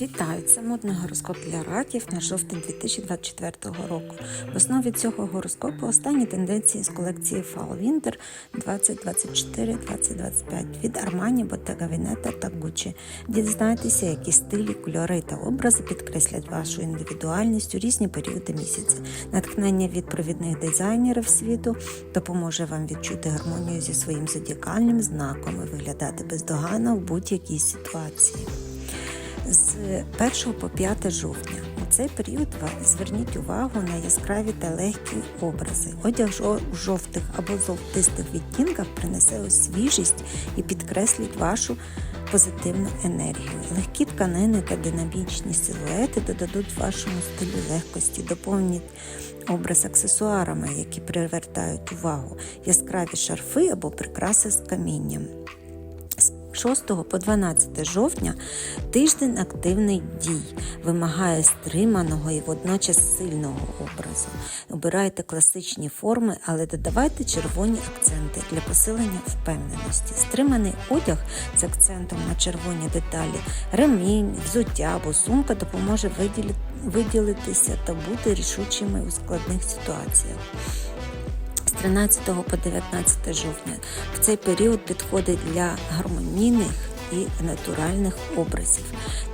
Вітаю! Це модний гороскоп для раків на жовтень 2024 року. В основі цього гороскопу останні тенденції з колекції Fall Winter 2024-2025 від Armani, Bottega Veneta та Gucci. Дізнайтеся, які стилі, кольори та образи підкреслять вашу індивідуальність у різні періоди місяця. Натхнення від провідних дизайнерів світу допоможе вам відчути гармонію зі своїм зодіакальним знаком і виглядати бездоганно в будь-якій ситуації з 1 по 5 жовтня. У цей період зверніть увагу на яскраві та легкі образи. Одяг у жовтих або золотистих відтінках принесе свіжість і підкреслить вашу позитивну енергію. Легкі тканини та динамічні силуети додадуть вашому стилю легкості, доповніть образ аксесуарами, які привертають увагу, яскраві шарфи або прикраси з камінням. З 6 по 12 жовтня тиждень активний дій вимагає стриманого і водночас сильного образу. Обирайте класичні форми, але додавайте червоні акценти для посилення впевненості. Стриманий одяг з акцентом на червоні деталі, ремінь, взуття або сумка допоможе виділи- виділитися та бути рішучими у складних ситуаціях з 13 по 19 жовтня. В цей період підходить для гармонійних і натуральних образів.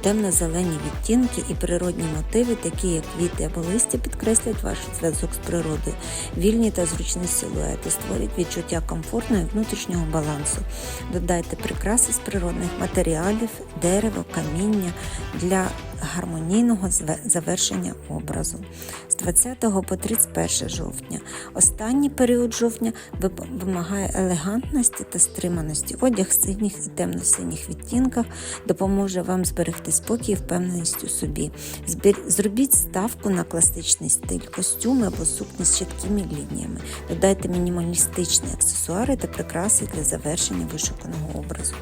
Темно-зелені відтінки і природні мотиви, такі як квіти або листя, підкреслять ваш зв'язок з природою. Вільні та зручні силуети створять відчуття комфортного і внутрішнього балансу. Додайте прикраси з природних матеріалів, дерево, каміння для гармонійного завершення образу. З 20 по 31 жовтня. Останній період жовтня вимагає елегантності та стриманості. Одяг в синіх і темно-синіх відтінках допоможе вам зберегти спокій і впевненість у собі. Зробіть ставку на класичний стиль, костюми або сукні з чіткими лініями. Додайте мінімалістичні аксесуари та прикраси для завершення вишуканого образу.